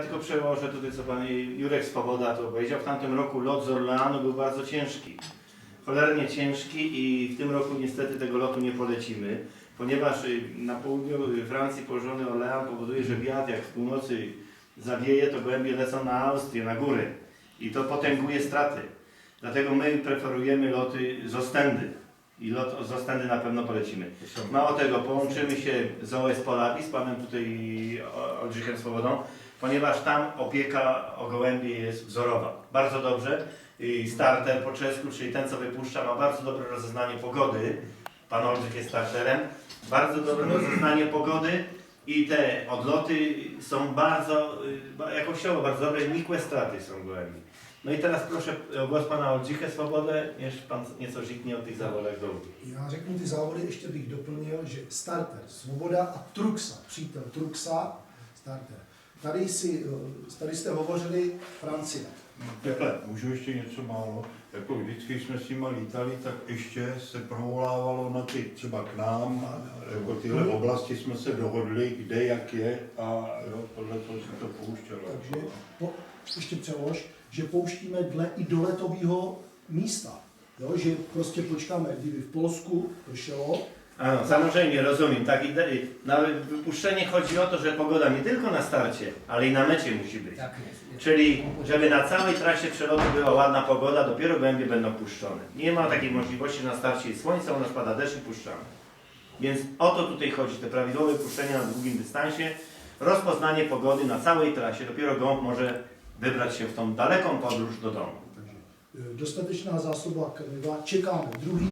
Ja tylko przełożę tutaj, co pan Jurek Swoboda to powiedział. W tamtym roku lot z Orleanu był bardzo ciężki. Cholernie ciężki i w tym roku niestety tego lotu nie polecimy, ponieważ y, na południu Francji położony Orlean powoduje, że wiatr jak z północy zawieje, to gołębie lecą na Austrię, na góry i to potęguje straty. Dlatego my preferujemy loty z Ostendy i lot z Ostendy na pewno polecimy. Mało tego, połączymy się z OS Polaris, z panem tutaj O- Oldrzychem Swobodą, ponieważ tam opieka o gołębie jest wzorowa. Bardzo dobrze. I starter po czesku, czyli ten co wypuszcza, ma bardzo dobre rozeznanie pogody. Pan Oldrzych jest starterem. Bardzo dobre rozeznanie pogody i te odloty są bardzo, y, jakościowo bardzo dobre, nikłe straty są gołębi. No i teraz proszę o głos pana Oldřicha Swobodę, jeszcze pan nieco żiknie o tych zawodach dolů. Já řeknu ty závody, ještě bych doplnil, že starter, Svoboda a Truxa, přítel Truxa, starter. Tady, si, eh, tady jste hovořili Francie. Takhle, můžu ještě něco málo. Jako vždycky jsme s nima lítali, tak ještě se provolávalo na ty třeba k nám, jako tyhle oblasti jsme se dohodli, kde jak je a jo, podle toho se to pouštělo. Takže po, ještě přelož, že pouštíme dle i do letového místa. Jo, že prostě počkáme, kdyby v Polsku to šlo, Ano, samozřejmě, rozumiem. Tak, ide- na wypuszczenie chodzi o to, że pogoda nie tylko na starcie, ale i na mecie musi być. Tak jest. Czyli, żeby na całej trasie przelotu była ładna pogoda, dopiero gołębie będą puszczone. Nie ma takiej możliwości na starcie jest słońce, u nas pada deszcz i puszczamy. Więc o to tutaj chodzi, te prawidłowe puszczenia na długim dystansie, rozpoznanie pogody na całej trasie, dopiero gołąb może wybrać się w tą daleką podróż do domu. eh, dostatečná zásoba krmiva, čekáme druhý